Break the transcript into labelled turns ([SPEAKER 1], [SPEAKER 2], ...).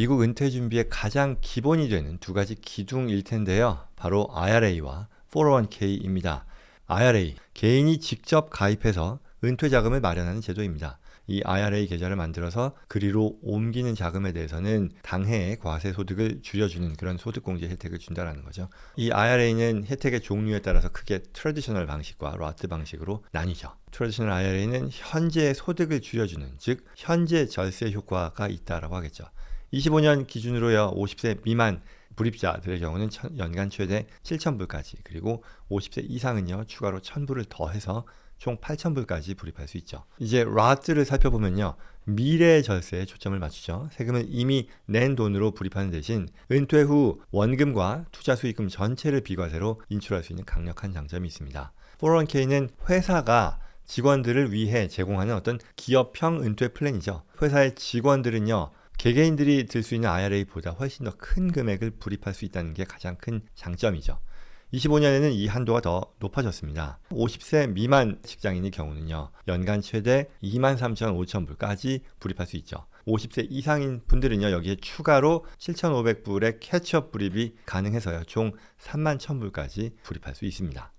[SPEAKER 1] 미국 은퇴 준비의 가장 기본이 되는 두 가지 기둥일 텐데요. 바로 IRA와 401k입니다. IRA, 개인이 직접 가입해서 은퇴 자금을 마련하는 제도입니다. 이 IRA 계좌를 만들어서 그리로 옮기는 자금에 대해서는 당해의 과세 소득을 줄여주는 그런 소득 공제 혜택을 준다라는 거죠. 이 IRA는 혜택의 종류에 따라서 크게 트래디셔널 방식과 라트 방식으로 나뉘죠. 트래디셔널 IRA는 현재 소득을 줄여주는 즉 현재 절세 효과가 있다라고 하겠죠. 25년 기준으로요 50세 미만 불입자들의 경우는 천- 연간 최대 7,000불까지 그리고 50세 이상은요 추가로 1,000불을 더해서 총 8,000불까지 불입할 수 있죠. 이제 라트를 살펴보면요. 미래 절세에 초점을 맞추죠. 세금을 이미 낸 돈으로 불입하는 대신 은퇴 후 원금과 투자 수익금 전체를 비과세로 인출할 수 있는 강력한 장점이 있습니다. 401k는 회사가 직원들을 위해 제공하는 어떤 기업형 은퇴 플랜이죠. 회사의 직원들은요. 개개인들이 들 수 있는 IRA보다 훨씬 더 큰 금액을 불입할 수 있다는 게 가장 큰 장점이죠. 25년에는 이 한도가 더 높아졌습니다. 50세 미만 직장인의 경우는요, 연간 최대 23,500불까지 불입할 수 있죠. 50세 이상인 분들은요, 여기에 추가로 7,500불의 캐치업 불입이 가능해서요, 총 31,000불까지 불입할 수 있습니다.